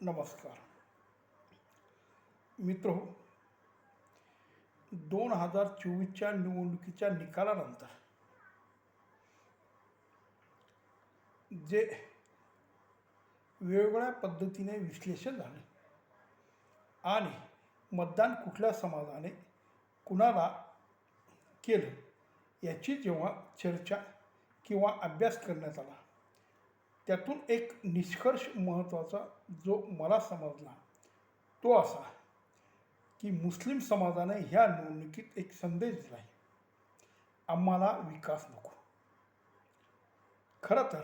नमस्कार. मित्र हो, दोन हजार चोवीसच्या निवडणुकीच्या निकालानंतर जे वेगवेगळ्या पद्धतीने विश्लेषण झाले आणि मतदान कुठल्या समाजाने कुणाला केलं याची जेव्हा चर्चा किंवा अभ्यास करण्यात आला त्यातून एक निष्कर्ष महत्त्वाचा जो मला समजला तो असा की मुस्लिम समाजाने ह्या निवडणुकीत एक संदेश दिला आहे आम्हाला विकास नको. खरं तर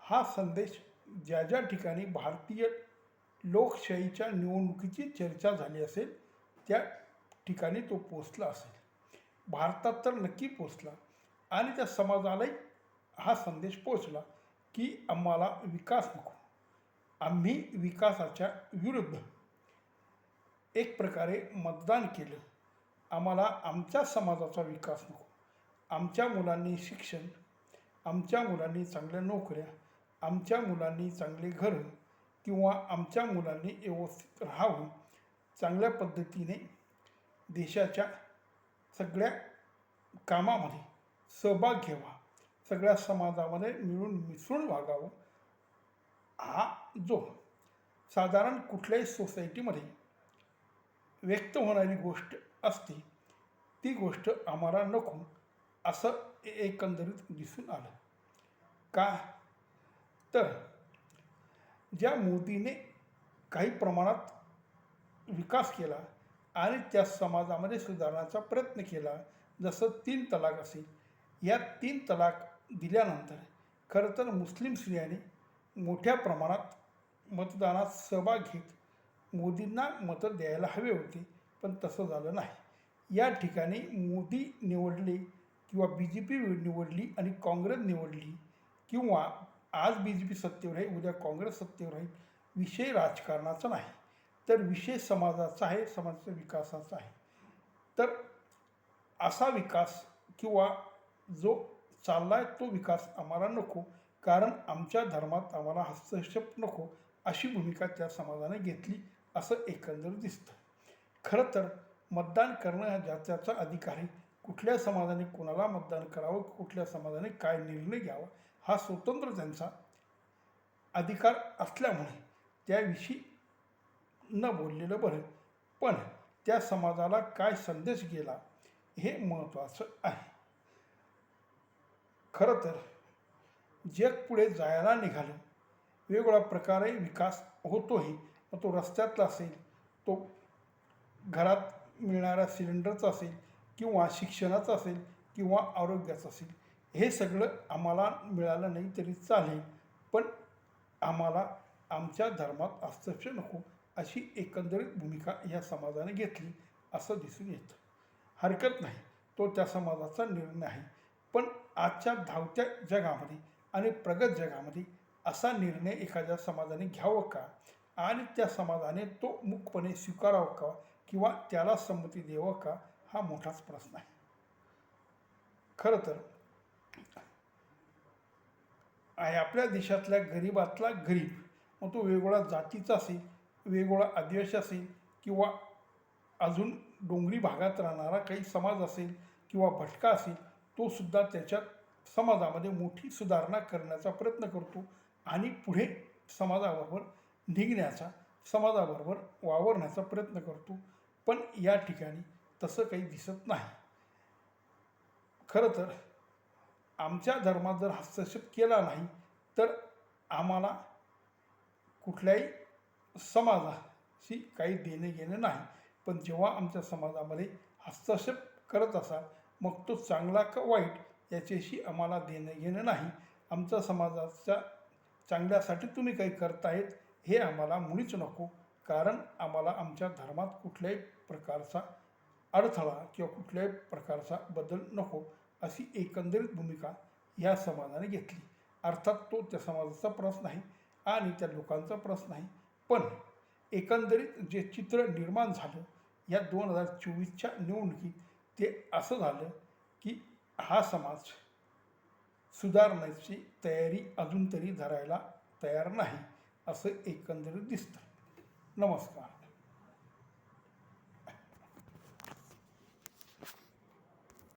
हा संदेश ज्या ज्या ठिकाणी भारतीय लोकशाहीच्या निवडणुकीची चर्चा झाली असेल त्या ठिकाणी तो पोचला असेल. भारतात तर नक्की पोचला आणि त्या समाजालाही हा संदेश पोचला की आम्हाला विकास नको. आम्ही विकासाच्या विरुद्ध एक प्रकारे मतदान केलं. आम्हाला आमच्या समाजाचा विकास नको. आमच्या मुलांनी शिक्षण आमच्या मुलांनी चांगल्या नोकऱ्या आमच्या मुलांनी चांगले घरं किंवा आमच्या मुलांनी व्यवस्थित राहावं चांगल्या पद्धतीने देशाच्या सगळ्या कामामध्ये सहभाग घ्यावा. सगळ्या समाजामध्ये मिळून मिसळून वागावं हा जो साधारण कुठल्याही सोसायटीमध्ये व्यक्त होणारी गोष्ट असते ती गोष्ट आम्हाला नको असं एकंदरीत दिसून आलं. का? तर ज्या मोदीने काही प्रमाणात विकास केला आणि त्या समाजामध्ये सुधारण्याचा प्रयत्न केला जसं तीन तलाक असेल या तीन तलाक दिल्यानंतर खरं तर मुस्लिम स्त्रियांनी मोठ्या प्रमाणात मतदानात सहभाग घेत मोदींना मतं द्यायला हवे होते पण तसं झालं नाही. या ठिकाणी मोदी निवडले किंवा बी जे पी निवडली आणि काँग्रेस निवडली किंवा आज बी जे पी सत्तेवर आहे उद्या काँग्रेस सत्तेवर आहे विषय राजकारणाचा नाही तर विषय समाजाचा आहे समाजाच्या विकासाचा आहे. तर असा विकास किंवा जो चालला आहे तो विकास आम्हाला नको कारण आमच्या धर्मात आम्हाला हस्तक्षेप नको अशी भूमिका त्या समाजाने घेतली असं एकंदर दिसतं. खरं तर मतदान करणं हा ज्याचा अधिकार आहे कुठल्या समाजाने कोणाला मतदान करावं कुठल्या समाजाने काय निर्णय घ्यावा हा स्वतंत्र त्यांचा अधिकार असल्यामुळे त्याविषयी न बोललेलं बरं पण त्या समाजाला काय संदेश गेला हे महत्त्वाचं आहे. खरं तर जग पुढे जायला निघालं. वेगवेगळ्या प्रकारे विकास होतोही मग तो रस्त्यातला असेल तो घरात मिळणाऱ्या सिलेंडरचा असेल किंवा शिक्षणाचा असेल किंवा आरोग्याचं असेल हे सगळं आम्हाला मिळालं नाही तरी चालेल. पण आम्हाला आमच्या धर्मात हस्तक्षेप नको अशी एकंदरीत भूमिका या समाजाने घेतली असं दिसून येतं. हरकत नाही. तो त्या समाजाचा निर्णय आहे. पण आजच्या धावत्या जगामध्ये आणि प्रगत जगामध्ये असा निर्णय एखाद्या समाजाने घ्यावं का? आणि त्या समाजाने तो मुखपणे स्वीकारावं का? किंवा त्याला संमती द्यावं का? हा मोठाच प्रश्न आहे. खरं तर आहे आपल्या देशातल्या गरीबातला गरीब मग तो वेगवेगळ्या जातीचा असेल वेगवेगळा आदिवासी असेल किंवा अजून डोंगरी भागात राहणारा काही समाज असेल किंवा भटका असेल तो सुद्धा त्याच्या समाजामध्ये मोठी सुधारणा करण्याचा प्रयत्न करतो आणि पुढे समाजाबरोबर निघण्याचा समाजाबरोबर वावरण्याचा प्रयत्न करतो. पण या ठिकाणी तसं काही दिसत नाही. खरं तर आमच्या धर्मात जर हस्तक्षेप केला नाही तर आम्हाला कुठल्याही समाजाशी काही देणं घेणं नाही. पण जेव्हा आमच्या समाजामध्ये हस्तक्षेप करत असाल मग तो चांगला का वाईट याच्याशी आम्हाला देणं घेणं नाही. आमच्या समाजाच्या चांगल्यासाठी तुम्ही काही करतायत हे आम्हाला मुळीच नको. कारण आम्हाला आमच्या धर्मात कुठल्याही प्रकारचा अडथळा किंवा कुठल्याही प्रकारचा बदल नको अशी एकंदरीत भूमिका या समाजाने घेतली. अर्थात तो त्या समाजाचा प्रश्न आहे आणि त्या लोकांचा प्रश्न आहे. पण एकंदरीत जे चित्र निर्माण झालं या दोन हजार चोवीसच्या निवडणुकीत ते असं झालं की हा समाज सुधारण्याची तयारी अजून तरी धरायला तयार नाही असं एकंदरीत दिसतं. नमस्कार.